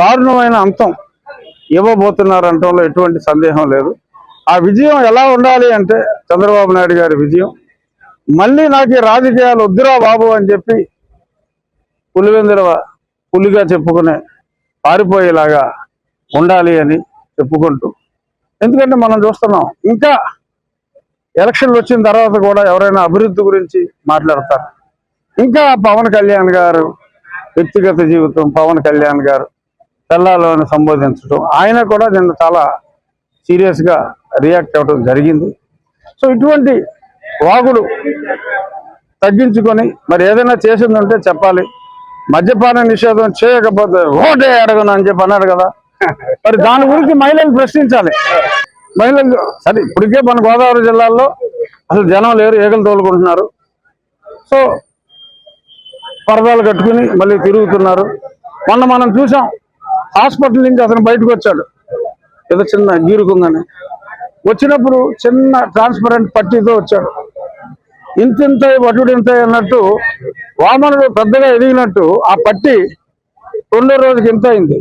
దారుణమైన అంతం ఇవ్వబోతున్నారు అనటంలో ఎటువంటి సందేహం లేదు. ఆ విజయం ఎలా ఉండాలి అంటే చంద్రబాబు నాయుడు గారి విజయం. మళ్ళీ నాకు రాజకీయాలు వద్దురా బాబు అని చెప్పి పులివెందుల పులిగా చెప్పుకునే పారిపోయేలాగా ఉండాలి అని చెప్పుకుంటూ. ఎందుకంటే మనం చూస్తున్నాం ఇంకా ఎలక్షన్లు వచ్చిన తర్వాత కూడా ఎవరైనా అభివృద్ధి గురించి మాట్లాడతారు. ఇంకా పవన్ కళ్యాణ్ గారు వ్యక్తిగత జీవితం పవన్ కళ్యాణ్ గారు తెల్లాలని సంబోధించడం. ఆయన కూడా నిన్న చాలా సీరియస్గా రియాక్ట్ అవ్వడం జరిగింది. సో ఇటువంటి వాగుడు తగ్గించుకొని మరి ఏదైనా చేసిందంటే చెప్పాలి. మద్యపాన నిషేధం చేయకపోతే ఓటే అడగను అని చెప్పి అన్నాడు కదా. మరి దాని గురించి మహిళలు ప్రశ్నించాలి. మహిళలు సరే ఇప్పటికే మన గోదావరి జిల్లాలో అసలు జనం లేరు ఏగలు తోలుకుంటున్నారు. సో పరదాలు కట్టుకుని మళ్ళీ తిరుగుతున్నారు. మొన్న మనం చూసాం హాస్పిటల్ నుంచి అతను బయటకు వచ్చాడు. ఏదో చిన్న గీరుకుందని వచ్చినప్పుడు చిన్న ట్రాన్స్పరెంట్ పట్టీతో వచ్చాడు. ఇంతింత వటుడు ఇంత అన్నట్టు వామనుడు పెద్దగా ఎదిగినట్టు ఆ పట్టి రెండో రోజుకి ఇంత అయింది.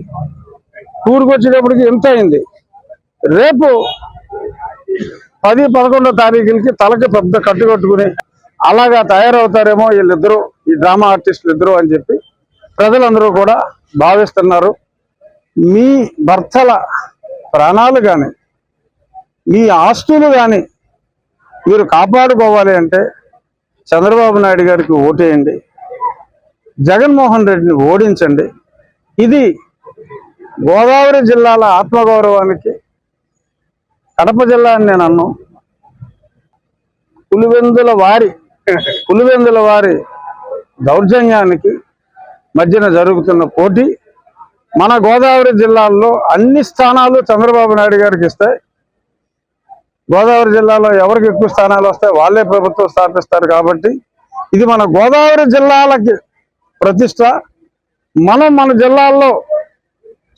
టూర్కి వచ్చేటప్పటికి ఇంత అయింది. రేపు పది పదకొండో తారీఖులకి తలకి పెద్ద కట్టు కట్టుకుని అలాగా తయారవుతారేమో వీళ్ళిద్దరూ ఈ డ్రామా ఆర్టిస్టులు ఇద్దరు అని చెప్పి ప్రజలందరూ కూడా భావిస్తున్నారు. మీ భర్తల ప్రాణాలు కానీ మీ ఆస్తులు కానీ మీరు కాపాడుకోవాలి అంటే చంద్రబాబు నాయుడు గారికి ఓటేయండి. జగన్మోహన్ రెడ్డిని ఓడించండి. ఇది గోదావరి జిల్లాల ఆత్మగౌరవానికి కడప జిల్లా అని నేను అన్నాను పులివెందుల వారి పులివెందుల వారి దౌర్జన్యానికి మధ్యన జరుగుతున్న పోటీ మన గోదావరి జిల్లాల్లో అన్ని స్థానాలు చంద్రబాబు నాయుడు గారికి ఇస్తాయి గోదావరి జిల్లాలో ఎవరికి ఎక్కువ స్థానాలు వస్తాయి వాళ్ళే ప్రభుత్వం స్థాపిస్తారు కాబట్టి ఇది మన గోదావరి జిల్లాలకి ప్రతిష్ట. మనం మన జిల్లాల్లో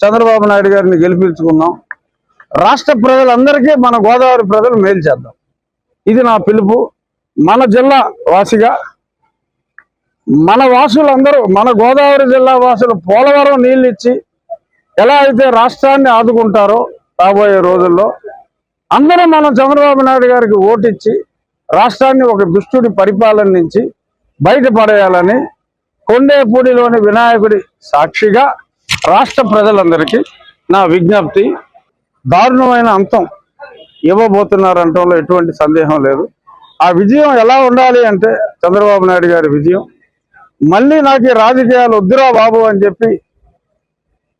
చంద్రబాబు నాయుడు గారిని గెలిపించుకున్నాం. రాష్ట్ర ప్రజలందరికీ మన గోదావరి ప్రజలు మేలు చేద్దాం. ఇది నా పిలుపు. మన జిల్లా వాసిగా మన వాసులందరూ మన గోదావరి జిల్లా వాసులు పోలవరం నీళ్ళు ఇచ్చి ఎలా అయితే రాష్ట్రాన్ని ఆదుకుంటారో రాబోయే రోజుల్లో అందరూ మనం చంద్రబాబు నాయుడు గారికి ఓటిచ్చి రాష్ట్రాన్ని ఒక దుష్టుడి పరిపాలన నుంచి బయటపడేయాలని కొండేపూడిలోని వినాయకుడి సాక్షిగా రాష్ట్ర ప్రజలందరికీ నా విజ్ఞప్తి. దారుణమైన అంతం ఇవ్వబోతున్నారనటంలో ఎటువంటి సందేహం లేదు. ఆ విజయం ఎలా ఉండాలి అంటే చంద్రబాబు నాయుడు గారి విజయం. మళ్ళీ నాకు రాజకీయాలు వద్దురా బాబు అని చెప్పి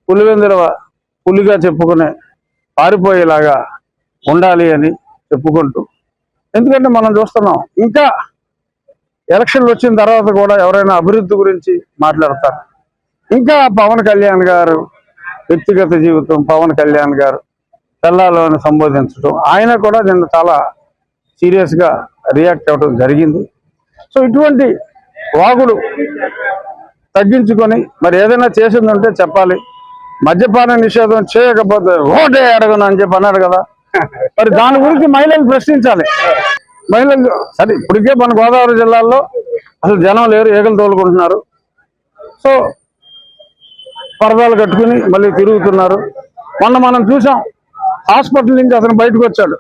పులివెందుల పులిగా చెప్పుకునే పారిపోయేలాగా ఉండాలి అని చెప్పుకుంటూ. ఎందుకంటే మనం చూస్తున్నాం ఇంకా ఎలక్షన్లు వచ్చిన తర్వాత కూడా ఎవరైనా అభివృద్ధి గురించి మాట్లాడతారు. ఇంకా పవన్ కళ్యాణ్ గారు వ్యక్తిగత జీవితం పవన్ కళ్యాణ్ గారు తెల్లాలోని సంబోధించడం ఆయన కూడా నిన్న చాలా సీరియస్గా రియాక్ట్ అవ్వడం జరిగింది. సో ఇటువంటి వాగుడు తగ్గించుకొని మరి ఏదైనా చేసిందంటే చెప్పాలి. మద్యపాన నిషేధం చేయకపోతే ఓటే అడగను అని చెప్పి అన్నాడు కదా. మరి దాని గురించి మహిళలు ప్రశ్నించాలి. మహిళలు సరే ఇప్పటికే మన గోదావరి జిల్లాలో అసలు జనం లేరు ఏగలు తోలుకుంటున్నారు. సో పరదాలు కట్టుకుని మళ్ళీ తిరుగుతున్నారు. మొన్న మనం చూసాం హాస్పిటల్ నుంచి అతను బయటకు వచ్చాడు.